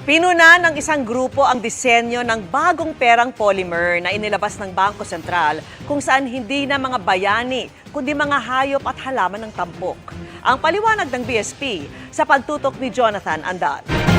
Pinuna ng isang grupo ang disenyo ng bagong perang polymer na inilabas ng Bangko Sentral kung saan hindi na mga bayani kundi mga hayop at halaman ng tampok. Ang paliwanag ng BSP sa pagtutok ni Jonathan Andat.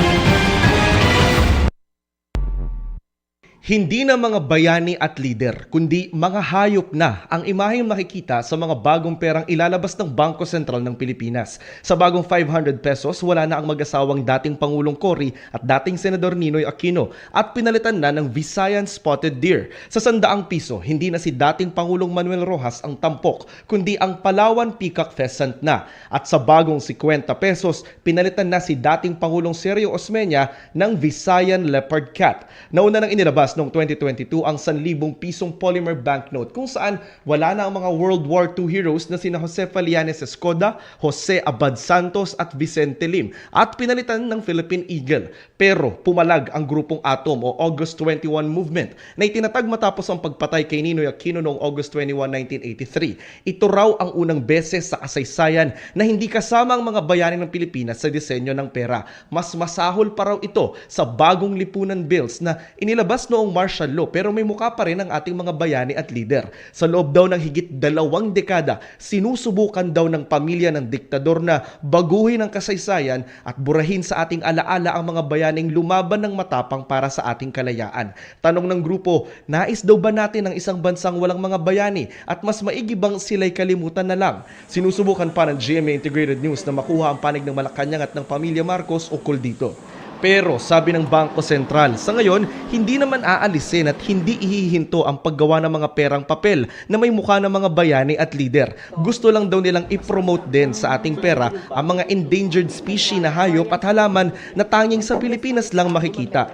Hindi na mga bayani at leader, kundi mga hayop na ang imaheng makikita sa mga bagong perang ilalabas ng Bangko Sentral ng Pilipinas. Sa bagong 500 pesos, wala na ang mag-asawang dating Pangulong Cory at dating Senador Ninoy Aquino at pinalitan na ng Visayan Spotted Deer. Sa sandaang piso, hindi na si dating Pangulong Manuel Rojas ang tampok, kundi ang Palawan Peacock Pheasant na. At sa bagong 50 pesos, pinalitan na si dating Pangulong Sergio Osmeña ng Visayan Leopard Cat. Nauna nang inilabas noong 2022 ang 1,000 pisong polymer banknote kung saan wala na ang mga World War II heroes na sina Jose Falianes Escoda, Jose Abad Santos at Vicente Lim at pinalitan ng Philippine Eagle. Pero pumalag ang grupong Atom o August 21 Movement na itinatag matapos ang pagpatay kay Ninoy Aquino noong August 21, 1983. Ito raw ang unang beses sa kasaysayan na hindi kasama ang mga bayani ng Pilipinas sa disenyo ng pera. Mas masahol pa raw ito sa bagong lipunan bills na inilabas noong martial law pero may mukha pa rin ang ating mga bayani at leader. Sa loob daw ng higit dalawang dekada, sinusubukan daw ng pamilya ng diktador na baguhin ang kasaysayan at burahin sa ating alaala ang mga bayaning lumaban ng matapang para sa ating kalayaan. Tanong ng grupo, nais daw ba natin ang isang bansang walang mga bayani at mas maigi bang sila'y kalimutan na lang? Sinusubukan pa ng GMA Integrated News na makuha ang panig ng Malacanang at ng pamilya Marcos ukol dito. Pero sabi ng Bangko Sentral, sa ngayon, hindi naman aalisin at hindi ihihinto ang paggawa ng mga perang papel na may mukha ng mga bayani at leader. Gusto lang daw nilang i-promote din sa ating pera ang mga endangered species na hayop at halaman na tanging sa Pilipinas lang makikita.